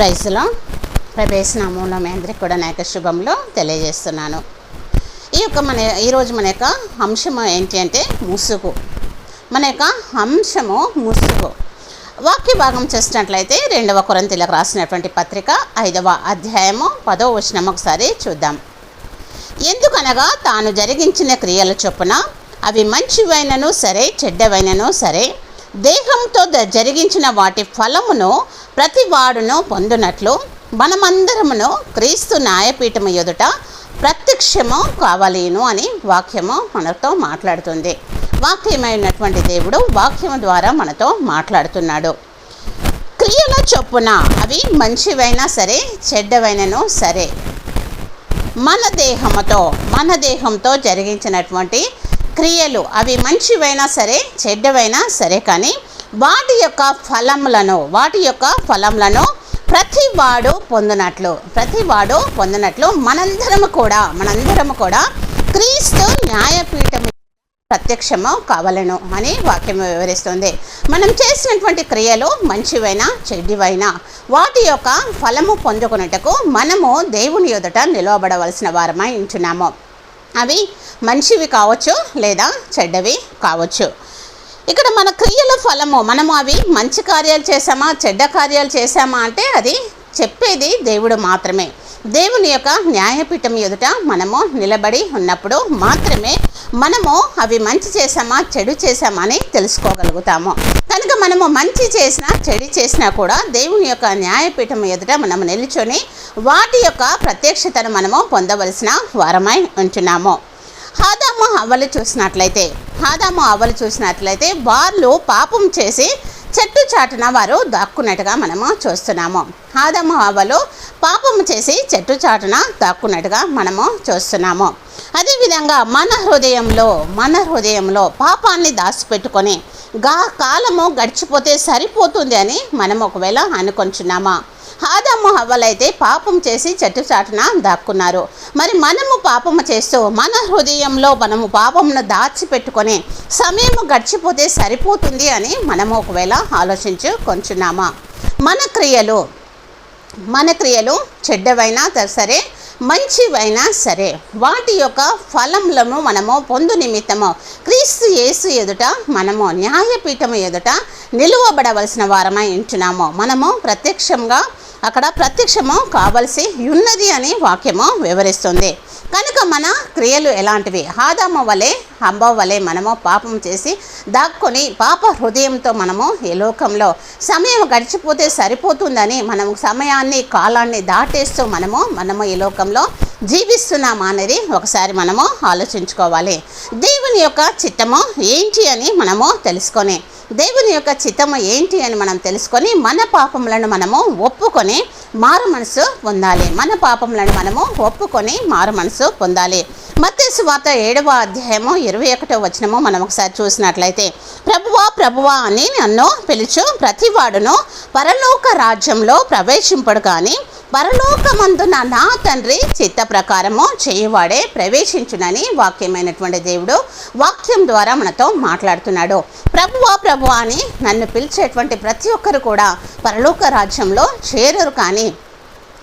ప్రైజ్లో ప్రవేశనామంలో మీ అందరికి కూడా నా యొక్క శుభంలో తెలియజేస్తున్నాను. ఈ యొక్క మన ఈరోజు మన యొక్క అంశము ఏంటి అంటే ముసుగు. మన యొక్క అంశము ముసుగు. వాక్య భాగం చేసినట్లయితే రెండవ కొరంతిలకు రాసినటువంటి పత్రిక ఐదవ అధ్యాయము పదవ వచనం ఒకసారి చూద్దాం. ఎందుకనగా తాను జరిగించిన క్రియల చొప్పున అవి మంచివైనను సరే చెడ్డవైనను సరే దేహంతో ద- జరిగించిన వాటి ఫలమును ప్రతి వాడును పొందునట్లు మనమందరమును క్రీస్తు న్యాయపీఠము ఎదుట ప్రత్యక్షము కావాలేను అని వాక్యము మనతో మాట్లాడుతుంది. వాక్యమైనటువంటి దేవుడు వాక్యము ద్వారా మనతో మాట్లాడుతున్నాడు. క్రియల చొప్పున అవి మంచివైనా సరే చెడ్డవైనను సరే. మన దేహముతో మన దేహంతో జరిగించినటువంటి క్రియలు అవి మంచివైనా సరే చెడ్డవైనా సరే కానీ వాటి యొక్క ఫలములను వాటి యొక్క ఫలములను ప్రతి వాడు పొందినట్లు ప్రతి వాడు పొందినట్లు మనందరము కూడా మనందరము కూడా క్రీస్తు న్యాయపీఠం ప్రత్యక్షము కావలను అని వాక్యం వివరిస్తుంది. మనం చేసినటువంటి క్రియలు మంచివైనా చెడ్డివైనా వాటి యొక్క ఫలము పొందుకున్నటకు మనము దేవుని ఎదుట నిలవబడవలసిన వారమై ఉంటున్నాము. అవి మంచివి కావచ్చు లేదా చెడ్డవి కావచ్చు. ఇక్కడ మన క్రియల ఫలము మనము అవి మంచి కార్యాలు చేసామా చెడ్డ కార్యాలు చేసామా అంటే అది చెప్పేది దేవుడు మాత్రమే. దేవుని యొక్క న్యాయపీఠం ఎదుట మనము నిలబడి ఉన్నప్పుడు మాత్రమే మనము అవి మంచి చేసామా చెడు చేసామా అని తెలుసుకోగలుగుతాము. కనుక మనము మంచి చేసినా చెడు చేసినా కూడా దేవుని యొక్క న్యాయపీఠం ఎదుట మనము నిల్చొని వాటి యొక్క ప్రత్యక్షతను మనము పొందవలసిన వారమై ఉంటున్నాము. హాదాము అవ్వలు చూసినట్లయితే హాదాము అవ్వలు చూసినట్లయితే వాళ్ళు పాపం చేసి చెట్టు చాటున వారు దాక్కున్నట్టుగా మనము చూస్తున్నాము. హాదము అవ్వలు పాపము చేసి చెట్టు చాటున దాక్కున్నట్టుగా మనము చూస్తున్నాము. అదేవిధంగా మన హృదయంలో మన హృదయంలో పాపాన్ని దాచిపెట్టుకొని గా కాలము గడిచిపోతే సరిపోతుంది అని మనం ఒకవేళ అనుకుంటున్నామా? ఆదాము హవ్వలైతే పాపం చేసి చెట్టు చాటున దాక్కున్నారు. మరి మనము పాపము చేస్తూ మన హృదయంలో మనము పాపమును దాచిపెట్టుకొని సమయం గడిచిపోతే సరిపోతుంది అని మనము ఒకవేళ ఆలోచించు కొంచున్నామా మన క్రియలు మన క్రియలు చెడ్డవైనా త- సరే మంచివైనా సరే వాటి యొక్క ఫలములను మనము పొందు నిమిత్తము క్రీస్తు యేసు ఎదుట మనము న్యాయపీఠము ఎదుట నిలువబడవలసిన వారమై ఉంటున్నాము. మనము ప్రత్యక్షంగా అక్కడ ప్రత్యక్షము కావలసి ఉన్నది అని వాక్యము వివరిస్తుంది. కనుక మన క్రియలు ఎలాంటివి? హాదమ్మ వలె అంబ వలె మనము పాపం చేసి దాక్కుని పాప హృదయంతో మనము ఈ లోకంలో సమయం గడిచిపోతే సరిపోతుందని మనము సమయాన్ని కాలాన్ని దాటేస్తూ మనము మనము ఈ లోకంలో జీవిస్తున్నామా అనేది ఒకసారి మనము ఆలోచించుకోవాలి. దేవుని యొక్క చిత్తము ఏంటి అని మనము తెలుసుకొని దేవుని యొక్క చిత్తము ఏంటి అని మనం తెలుసుకొని మన పాపములను మనము ఒప్పుకొని మారు మనసు పొందాలి. మన పాపములను మనము ఒప్పుకొని మారు మనసు పొందాలి. మత్తయి వార్త ఏడవ అధ్యాయము ఇరవై ఒకటో వచనము మనం ఒకసారి చూసినట్లయితే ప్రభువా ప్రభువా అని నన్ను పిలుచు ప్రతివాడును పరలోక రాజ్యంలో ప్రవేశింపడు కానీ పరలోకమందున నా తండ్రి చిత్త ప్రకారము చేయువాడే ప్రవేశించునని వాక్యమైనటువంటి దేవుడు వాక్యం ద్వారా మనతో మాట్లాడుతున్నాడు. ప్రభువా ప్రభువా అని నన్ను పిలిచేటువంటి ప్రతి ఒక్కరు కూడా పరలోక రాజ్యంలో చేరరు కానీ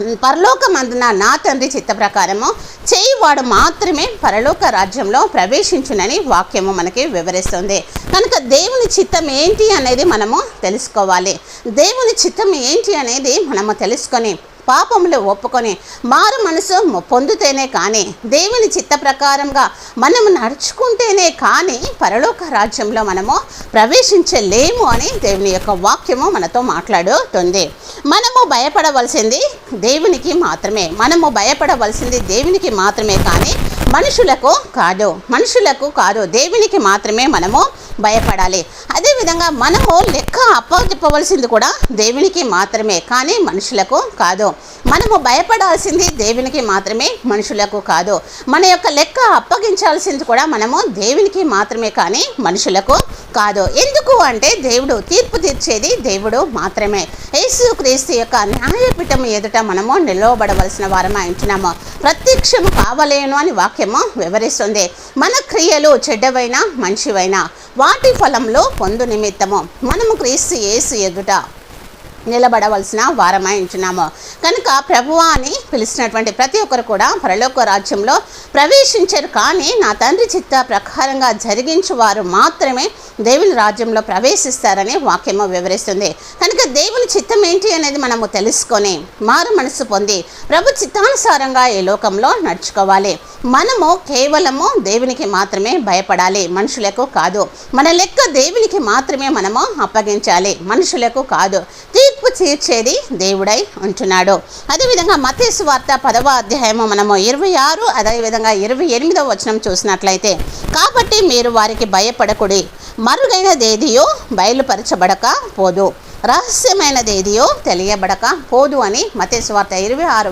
పరలోకమందున నా తండ్రి చిత్త ప్రకారము చేయివాడు మాత్రమే పరలోక రాజ్యంలో ప్రవేశించునని వాక్యము మనకి వివరిస్తుంది. కనుక దేవుని చిత్తం ఏంటి అనేది మనము తెలుసుకోవాలి. దేవుని చిత్తం ఏంటి అనేది మనము తెలుసుకొని పాపములు ఒప్పుకొని మారు మనసు పొందితేనే కానీ దేవుని చిత్త ప్రకారంగా మనము నడుచుకుంటేనే కానీ పరలోక రాజ్యంలో మనము ప్రవేశించలేము అని దేవుని యొక్క వాక్యము మనతో మాట్లాడుతుంది. మనము భయపడవలసింది దేవునికి మాత్రమే. మనము భయపడవలసింది దేవునికి మాత్రమే కానీ మనుషులకు కాదు మనుషులకు కాదు దేవునికి మాత్రమే మనము భయపడాలి. అదేవిధంగా మనము లెక్క అప్పచెప్పవలసింది కూడా దేవునికి మాత్రమే కానీ మనుషులకు కాదు. మనము భయపడాల్సింది దేవునికి మాత్రమే మనుషులకు కాదు. మన యొక్క లెక్క అప్పగించాల్సింది కూడా మనము దేవునికి మాత్రమే కానీ మనుషులకు కాదు. ఎందుకు అంటే దేవుడు తీర్పు తీర్చేది దేవుడు మాత్రమే. యేసు క్రీస్తు యొక్క న్యాయపీఠం ఎదుట మనము నిలవబడవలసిన వారం ఉంటున్నాము. ప్రత్యక్షము కావలేను అని వాక్యం వాక్యము వివరిస్తుంది. మన క్రియలు చెడ్డవైనా మంచివైనా వాటి ఫలంలో పొందు నిమిత్తము మనము క్రీస్తు యేసు ఎదుట నిలబడవలసిన వారమై ఉంచున్నాము కనుక ప్రభువా అని పిలిచినటువంటి ప్రతి ఒక్కరు కూడా పరలోక రాజ్యంలో ప్రవేశించారు. కానీ నా తండ్రి చిత్త ప్రకారంగా జరిగించు వారు మాత్రమే దేవుని రాజ్యంలో ప్రవేశిస్తారని వాక్యము వివరిస్తుంది. కనుక దేవుని చిత్తం ఏంటి అనేది మనము తెలుసుకొని మారు మనసు పొంది ప్రభు చిత్తానుసారంగా ఈ లోకంలో నడుచుకోవాలి. మనము కేవలము దేవునికి మాత్రమే భయపడాలి. మనుషులకు కాదు. మన లెక్క దేవునికి మాత్రమే మనము అప్పగించాలి. మనుషులకు కాదు. తీర్పు తీర్చేది దేవుడై ఉంటున్నాడు. అదేవిధంగా మతేసు వార్త పదవ అధ్యాయము మనము ఇరవై ఆరు అదేవిధంగా ఇరవై ఎనిమిదవ వచనం చూసినట్లయితే కాబట్టి మీరు వారికి భయపడకుడి. మరుగైనదేదియో బయలుపరచబడక పోదు. రహస్యమైనదేదియో తెలియబడక పోదు అని మతేశ్వార్త ఇరవై ఆరు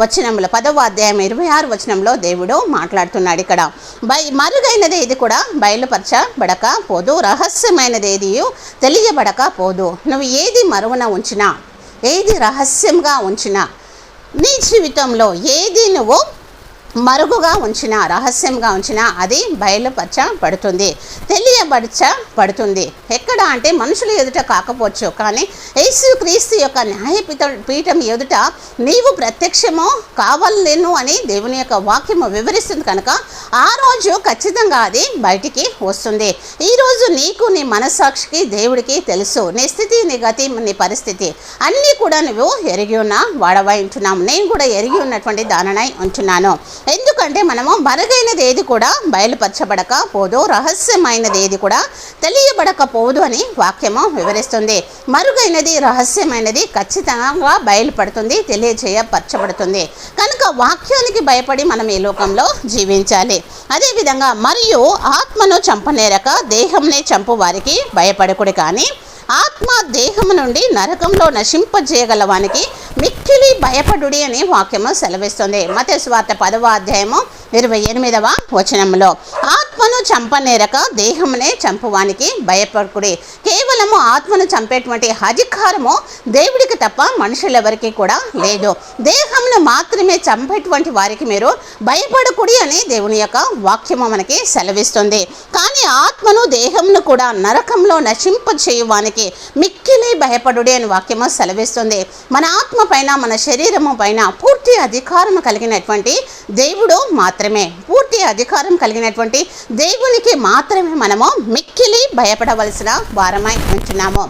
వచనంలో పదవ అధ్యాయం ఇరవై ఆరు వచనంలో దేవుడు మాట్లాడుతున్నాడు ఇక్కడ. బై మరుగైనది ఇది కూడా బయలుపరచబడక పోదు రహస్యమైనదేది తెలియబడక పోదు. నువ్వు ఏది మరువన ఉంచినా ఏది రహస్యంగా ఉంచినా నీ జీవితంలో ఏది నువ్వు మరుగుగా ఉంచిన రహస్యంగా ఉంచిన అది బయలుపరచబడుతుంది. తెలియపరచబడుతుంది. ఎక్కడ అంటే మనుషుల ఎదుట కాకపోవచ్చు. కానీ యేసు క్రీస్తు యొక్క న్యాయపీఠ పీఠం ఎదుట నీవు ప్రత్యక్షము కావలేను అని దేవుని యొక్క వాక్యము వివరిస్తుంది కనుక ఆ రోజు ఖచ్చితంగా అది బయటికి వస్తుంది. ఈరోజు నీకు నీ మనస్సాక్షికి దేవుడికి తెలుసు. నీ స్థితి నీ గతి నీ పరిస్థితి అన్నీ కూడా నువ్వు ఎరిగి ఉన్న వాడవై ఉంటున్నాము నేను కూడా ఎరిగి ఉన్నటువంటి దాననై ఉంటున్నాను. ఎందుకంటే మనము మరుగైనది ఏది కూడా బయలుపరచబడక పోదు రహస్యమైనది ఏది కూడా తెలియబడకపోదు అని వాక్యము వివరిస్తుంది. మరుగైనది రహస్యమైనది ఖచ్చితంగా బయలుపడుతుంది తెలియజేయపరచబడుతుంది. కనుక వాక్యానికి భయపడి మనం ఈ లోకంలో జీవించాలి. అదేవిధంగా మరియు ఆత్మను చంపనేరక దేహంనే చంపు వారికి భయపడకుడు కానీ ఆత్మ దేహము నుండి నరకంలో నశింపజేయగలవానికి మిక్కిలి భయపడుడి అని వాక్యము సెలవిస్తుంది. మత స్వార్థ పదవ అధ్యాయము ఇరవై ఎనిమిదవ వచనంలో ఆత్మను చంపనేరక దేహమునే చంపువానికి భయపడుకుడి. కేవలము ఆత్మను చంపేటువంటి అధికారము దేవుడికి తప్ప మనుషులెవరికి కూడా లేదు. దేహమును మాత్రమే చంపేటువంటి వారికి మీరు భయపడకుడి అని దేవుని యొక్క వాక్యము మనకి సెలవిస్తుంది. కానీ ఆత్మను దేహమును కూడా నరకంలో నశింప చేయువానికి మిక్కిలి భయపడుడి అని వాక్యము సెలవిస్తుంది. మన ఆత్మ పైన మన శరీరము పైన పూర్తి అధికారం కలిగినటువంటి దేవుడు మాత్రమే. పూర్తి అధికారం కలిగినటువంటి దేవునికి మాత్రమే మనము మిక్కిలి భయపడవలసిన వారమై ఉంటున్నాము.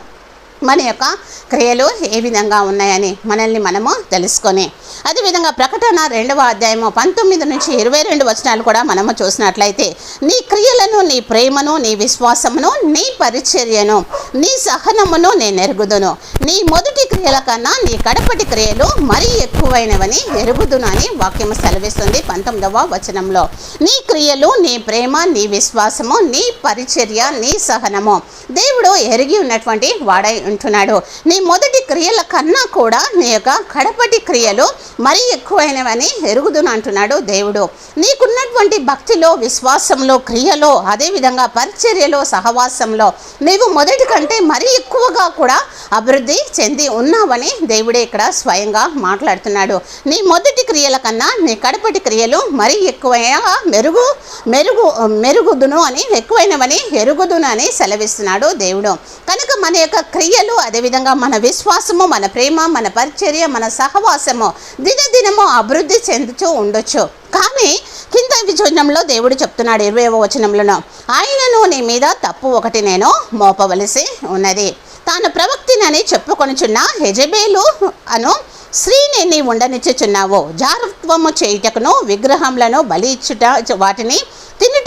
మన యొక్క క్రియలు ఏ విధంగా ఉన్నాయని మనల్ని మనము తెలుసుకొని. అదేవిధంగా ప్రకటన రెండవ అధ్యాయము పంతొమ్మిది నుంచి ఇరవై రెండు వచనాలు కూడా మనము చూసినట్లయితే నీ క్రియలను నీ ప్రేమను నీ విశ్వాసమును నీ పరిచర్యను నీ సహనమును నేను ఎరుగుదును. నీ మొదటి క్రియల కన్నా నీ కడపటి క్రియలు మరీ ఎక్కువైనవని ఎరుగుదును అని వాక్యము సెలవిస్తుంది పంతొమ్మిదవ వచనంలో. నీ క్రియలు నీ ప్రేమ నీ విశ్వాసము నీ పరిచర్య నీ సహనము. దేవుడు ఎరిగి ఉన్నటువంటి వాడై అంటున్నాడు నీ మొదటి క్రియల కన్నా కూడా నీ యొక్క కడపటి క్రియలు మరీ ఎక్కువైనవని ఎరుగుదును అంటున్నాడు దేవుడు. నీకున్నటువంటి భక్తిలో విశ్వాసంలో క్రియలో అదేవిధంగా పరిచర్యలో సహవాసంలో నీవు మొదటి కంటే మరీ ఎక్కువగా కూడా అభివృద్ధి చెంది ఉన్నావని దేవుడే ఇక్కడ స్వయంగా మాట్లాడుతున్నాడు. నీ మొదటి క్రియల కన్నా నీ కడపటి క్రియలు మరీ ఎక్కువగా మెరుగు మెరుగు మెరుగుదును అని ఎక్కువైనవని ఎరుగుదును అని సెలవిస్తున్నాడు దేవుడు. కనుక మన యొక్క క్రియ క్రియలు అదేవిధంగా మన విశ్వాసము మన ప్రేమ మన పరిచర్య మన సహవాసము దినదినము అభివృద్ధి చెందుతూ ఉండొచ్చు. కానీ కింద విజయంలో దేవుడు చెప్తున్నాడు ఇరవైవ వచనంలోనో ఆయనను నీ మీద తప్పు ఒకటి నేను మోపవలసి ఉన్నది. తాను ప్రవక్తినని చెప్పుకొనుచున్న హెజబేలు అను స్త్రీని నీ ఉండనిచ్చుచున్నావు. జారత్వము చేయుటకును విగ్రహములను బలి ఇచ్చుట వాటిని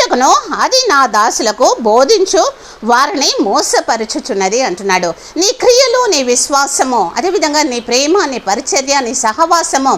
తినుటకును అది నా దాసులకు బోధించు వారిని మోసపరచుచున్నది అంటున్నాడు. నీ క్రియలు నీ విశ్వాసము అదేవిధంగా నీ ప్రేమ నీ పరిచర్య నీ సహవాసము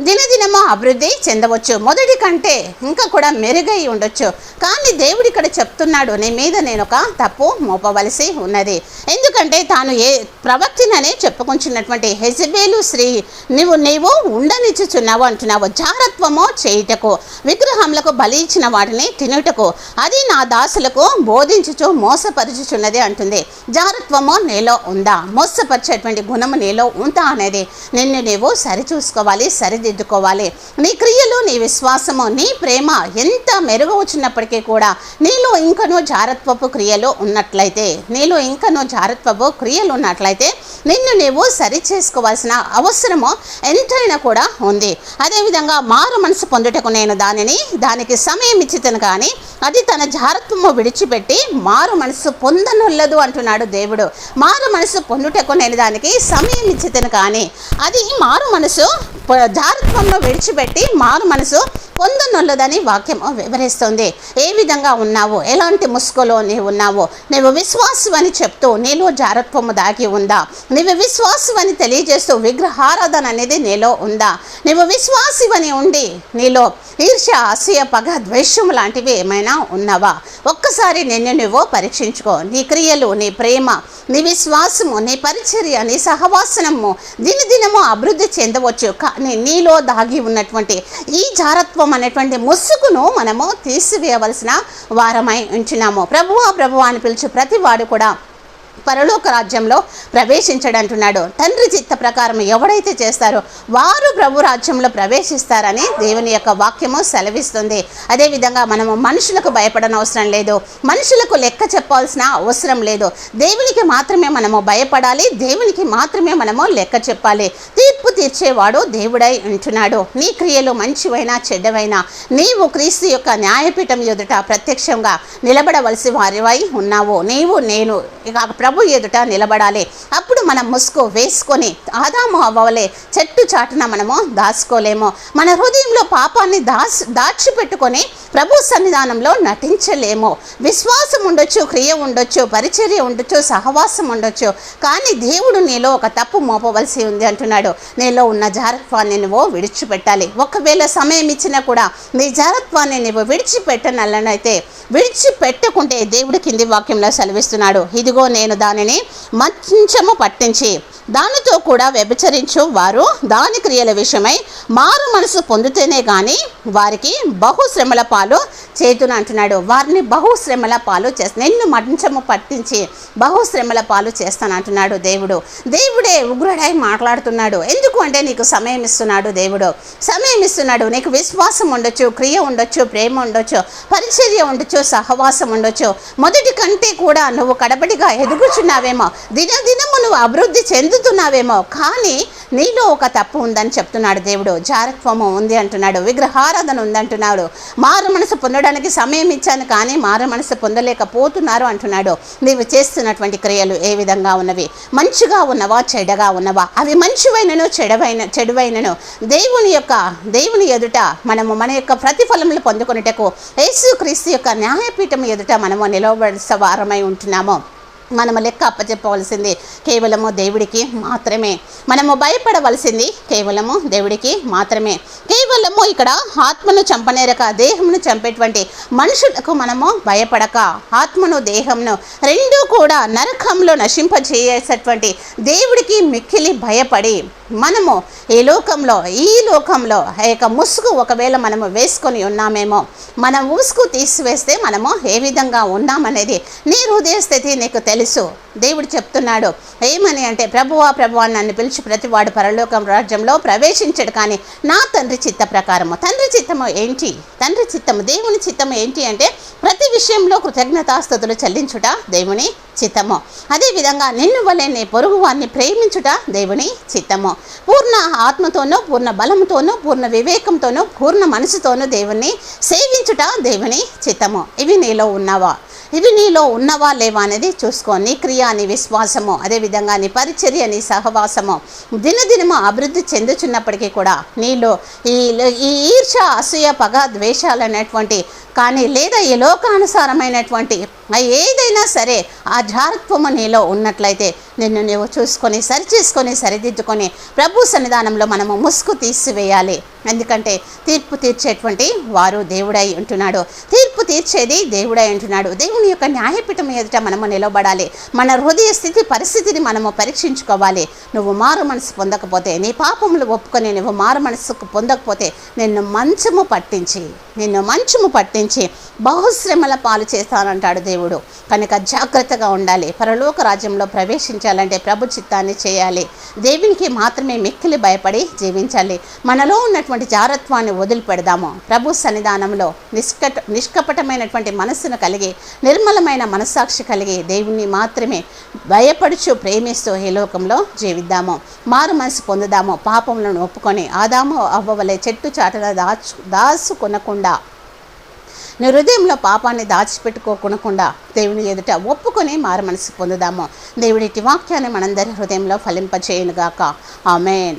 దినదినము అభివృద్ధి చెందవచ్చు. మొదటి కంటే ఇంకా కూడా మెరుగై ఉండొచ్చు. కానీ దేవుడు ఇక్కడ చెప్తున్నాడు నీ మీద నేను ఒక తప్పు మోపవలసి ఉన్నది. ఎందుకంటే తాను ఏ ప్రవక్తిననే చెప్పుకుంటున్నటువంటి హెజబేలు శ్రీ నువ్వు నీవు ఉండనిచ్చుచున్నావు అంటున్నావు. జారత్వము చేయుటకు విగ్రహములకు బలి ఇచ్చిన వాటిని తినుటకు. అది నా దాసులకు బోధించుచు మోసపరచుచున్నది అంటుంది. జారత్వము నీలో ఉందా? మోసపరిచేటువంటి గుణము నీలో ఉందా అనేది నిన్ను నీవు సరిచూసుకోవాలి సరి సరిదిద్దుకోవాలి. నీ క్రియలు నీ విశ్వాసము నీ ప్రేమ ఎంత మెరుగవుచున్నప్పటికీ కూడా నీలో ఇంకనూ జారత్వపు క్రియలు ఉన్నట్లయితే నీలో ఇంకనూ జారత్వపు క్రియలు ఉన్నట్లయితే నిన్ను నీవు సరి చేసుకోవాల్సిన అవసరము ఎంతైనా కూడా ఉంది. అదేవిధంగా మారు మనసు పొందుటకు నేను దానిని దానికి సమయం ఇచ్చితను కానీ అది తన జారత్వము విడిచిపెట్టి మారు మనసు పొందనుల్లదు అంటున్నాడు దేవుడు. మారు మనసు పొందుటకు నేను దానికి సమయం ఇచ్చితను కానీ అది మారు మనసు జారత్వంలో విడిచిపెట్టి మారు మనసు పొందనుల్లదని వాక్యం వివరిస్తుంది. ఏ విధంగా ఉన్నావు? ఎలాంటి ముసుగులో నీవు ఉన్నావు? నీవు విశ్వాసం అని చెప్తూ నీలో జారత్వము దాగి ఉందా? నీవు విశ్వాసం అని తెలియజేస్తూ విగ్రహారాధన అనేది నీలో ఉందా? నీవు విశ్వాసివని ఉండి నీలో ఈర్ష్య అసూయ పగ ద్వేషం లాంటివి ఏమైనా ఉన్నావా? ఒక్కసారి నిన్ను నువ్వు పరీక్షించుకో. నీ క్రియలు నీ ప్రేమ నీ విశ్వాసము నీ పరిచర్య నీ సహవాసనము దినదినము అభివృద్ధి చెందవచ్చు. కానీ నీలో దాగి ఉన్నటువంటి ఈ జారత్వం అనేటువంటి ముసుగును మనము తీసివేయవలసిన వారమై ఉంచున్నాము ప్రభువా ప్రభువా అని పిలిచే ప్రతి వాడు కూడా పరలోక రాజ్యంలో ప్రవేశించడంటున్నాడు. తండ్రి చిత్త ప్రకారం ఎవడైతే చేస్తారో వారు ప్రభు రాజ్యంలో ప్రవేశిస్తారని దేవుని యొక్క వాక్యము సెలవిస్తుంది. అదేవిధంగా మనము మనుషులకు భయపడనవసరం అవసరం లేదు. మనుషులకు లెక్క చెప్పాల్సిన అవసరం లేదు. దేవునికి మాత్రమే మనము భయపడాలి. దేవునికి మాత్రమే మనము లెక్క చెప్పాలి. తీర్చేవాడు దేవుడై ఉంటున్నాడు. నీ క్రియలు మంచివైనా చెడ్డవైనా నీవు క్రీస్తు యొక్క న్యాయపీఠం ఎదుట ప్రత్యక్షంగా నిలబడవలసి వారివై ఉన్నావు. నీవు నేను ఇక ప్రభు ఎదుట నిలబడాలి. అప్పుడు మనం ముసుగు వేసుకొని ఆదాము అవ్వలే చెట్టు చాటున మనము దాచుకోలేము. మన హృదయంలో పాపాన్ని దాచి దాచిపెట్టుకొని ప్రభు సన్నిధానంలో నటించలేము. విశ్వాసం ఉండొచ్చు క్రియ ఉండొచ్చు పరిచర్య ఉండొచ్చు సహవాసం ఉండొచ్చు. కానీ దేవుడు నీలో ఒక తప్పు మోపవలసి ఉంది అంటున్నాడు. నీలో ఉన్న జారత్వాన్ని నువ్వు విడిచిపెట్టాలి. ఒకవేళ సమయం ఇచ్చినా కూడా నీ జారత్వాన్ని నువ్వు విడిచిపెట్టనల్లనైతే విడిచిపెట్టకుంటే దేవుడి కింది వాక్యంలో సెలవిస్తున్నాడు. ఇదిగో నేను దానిని మంచము పట్టించి దానితో కూడా వ్యభిచరించు వారు దాని క్రియల విషయమై మారు మనసు పొందితేనే కానీ వారికి బహుశ్రమల పాలు చేతును అంటున్నాడు. వారిని బహుశ్రమల పాలు చేస్తా నిన్ను మంచము పట్టించి బహుశ్రమల పాలు చేస్తాను అంటున్నాడు దేవుడు. దేవుడే ఉగ్రుడై మాట్లాడుతున్నాడు. ఎందుకు అంటే నీకు సమయం ఇస్తున్నాడు దేవుడు. సమయం ఇస్తున్నాడు. నీకు విశ్వాసం ఉండొచ్చు క్రియ ఉండొచ్చు ప్రేమ ఉండొచ్చు పరిచర్య ఉండొచ్చు సహవాసం ఉండొచ్చు. మొదటి కంటే కూడా నువ్వు కడబడిగా ఎదుగుచున్నావేమో. దినదినము నువ్వు అభివృద్ధి చెందుతున్నావేమో కానీ నీలో ఒక తప్పు ఉందని చెప్తున్నాడు దేవుడు. జారత్వము ఉంది అంటున్నాడు విగ్రహారాధన ఉందంటున్నాడు మారు మనసు పొందడానికి సమయం ఇచ్చాను కానీ మారు మనసు పొందలేకపోతున్నారు అంటున్నాడు. నీవు చేస్తున్నటువంటి క్రియలు ఏ విధంగా ఉన్నవి? మంచిగా ఉన్నవా చెడగా ఉన్నవా? అవి మంచివైనను చెడవైన చెడువైనను? దేవుని యొక్క దేవుని ఎదుట మనము మన యొక్క ప్రతిఫలములు పొందుకునేటకు యేసుక్రీస్తు యొక్క న్యాయపీఠం ఎదుట మనము నిలవబడిన వారమై ఉంటున్నాము. మనము లెక్క అప్పచెప్పవలసింది కేవలము దేవుడికి మాత్రమే. మనము భయపడవలసింది కేవలము దేవుడికి మాత్రమే. కేవలము ఇక్కడ ఆత్మను చంపనేరక దేహమును చంపేటువంటి మనుషులకు మనము భయపడక ఆత్మను దేహమును రెండూ కూడా నరకంలో నశింపజేసేటువంటి దేవుడికి మిక్కిలి భయపడి మనము ఈ లోకంలో ఈ లోకంలో ఆ యొక్క ముసుగు ఒకవేళ మనము వేసుకొని ఉన్నామేమో మన ముసుగు తీసివేస్తే మనము ఏ విధంగా ఉన్నామనేది నీ హృదయ స్థితి నీకు తెలుసు. దేవుడు చెప్తున్నాడు ఏమని అంటే ప్రభువా ప్రభువా నన్ను పిలిచి ప్రతివాడు పరలోకం రాజ్యంలో ప్రవేశించడు. కానీ నా తండ్రి చిత్త ప్రకారము. తండ్రి చిత్తము ఏంటి? తండ్రి చిత్తము దేవుని చిత్తము ఏంటి అంటే ప్రతి విషయంలో కృతజ్ఞతాస్థుతులు చెల్లించుట దేవుని చిత్తము. అదేవిధంగా నిన్ను వలె నీ పొరుగు వారిని ప్రేమించుట దేవుని చిత్తము. పూర్ణ ఆత్మతోనూ పూర్ణ బలముతోనూ పూర్ణ వివేకంతోనూ పూర్ణ మనసుతోనూ దేవుణ్ణి సేవించుట దేవుని చిత్తము. ఇవి నీలో ఉన్నావా? ఇవి నీలో ఉన్నవా లేవా అనేది చూసుకో. నీ క్రియ నీ విశ్వాసము అదేవిధంగా నీ పరిచర్య నీ సహవాసము దినదినము అభివృద్ధి చెందుచున్నప్పటికీ కూడా నీలో ఈ ఈ ఈర్ష అసూయ పగ ద్వేషాలు అనేటువంటి కానీ లేదా ఈ లోకానుసారమైనటువంటి ఏదైనా సరే ఆ జారత్వము నీలో ఉన్నట్లయితే నిన్ను నువ్వు చూసుకొని సరిచేసుకొని సరిదిద్దుకొని ప్రభు సన్నిధానంలో మనము ముసుగు తీసివేయాలి. ఎందుకంటే తీర్పు తీర్చేటువంటి వారు దేవుడై ఉంటున్నాడు. తీర్పు తీర్చేది దేవుడే అంటున్నాడు దేవుని యొక్క న్యాయపీఠం ఎదుట మనము నిలబడాలి. మన హృదయ స్థితి పరిస్థితిని మనము పరీక్షించుకోవాలి. నువ్వు మారు మనసు పొందకపోతే నీ పాపములు ఒప్పుకొని నువ్వు మారు మనసుకు పొందకపోతే నిన్ను మంచము పట్టించి నిన్ను మంచము పట్టించి బహుశ్రమల పాలు చేస్తానంటాడు దేవుడు. కనుక జాగ్రత్తగా ఉండాలి. పరలోక రాజ్యంలో ప్రవేశించాలంటే ప్రభు చిత్తాన్ని చేయాలి. దేవునికి మాత్రమే మిక్కిలి భయపడి జీవించాలి. మనలో ఉన్నటువంటి జారత్వాన్ని వదిలిపెడదాము. ప్రభు సన్నిధానంలో నిష్కట నిర్మలమైనటువంటి మనస్సును కలిగి నిర్మలమైన మనస్సాక్షి కలిగి దేవుణ్ణి మాత్రమే భయపడుచు ప్రేమిస్తూ ఈ లోకంలో జీవిద్దాము. మారు మనసు పొందుదాము. పాపములను ఒప్పుకొని ఆదాము అవ్వవలే చెట్టు చాటున దాచు దాచుకొనకుండా నీ హృదయంలో పాపాన్ని దాచిపెట్టుకోకుండా దేవుని ఎదుట ఒప్పుకొని మారు మనసు పొందుదాము. దేవుడి వాక్యాన్ని మనందరి హృదయంలో ఫలింపచేయనుగాక. ఆమెన్.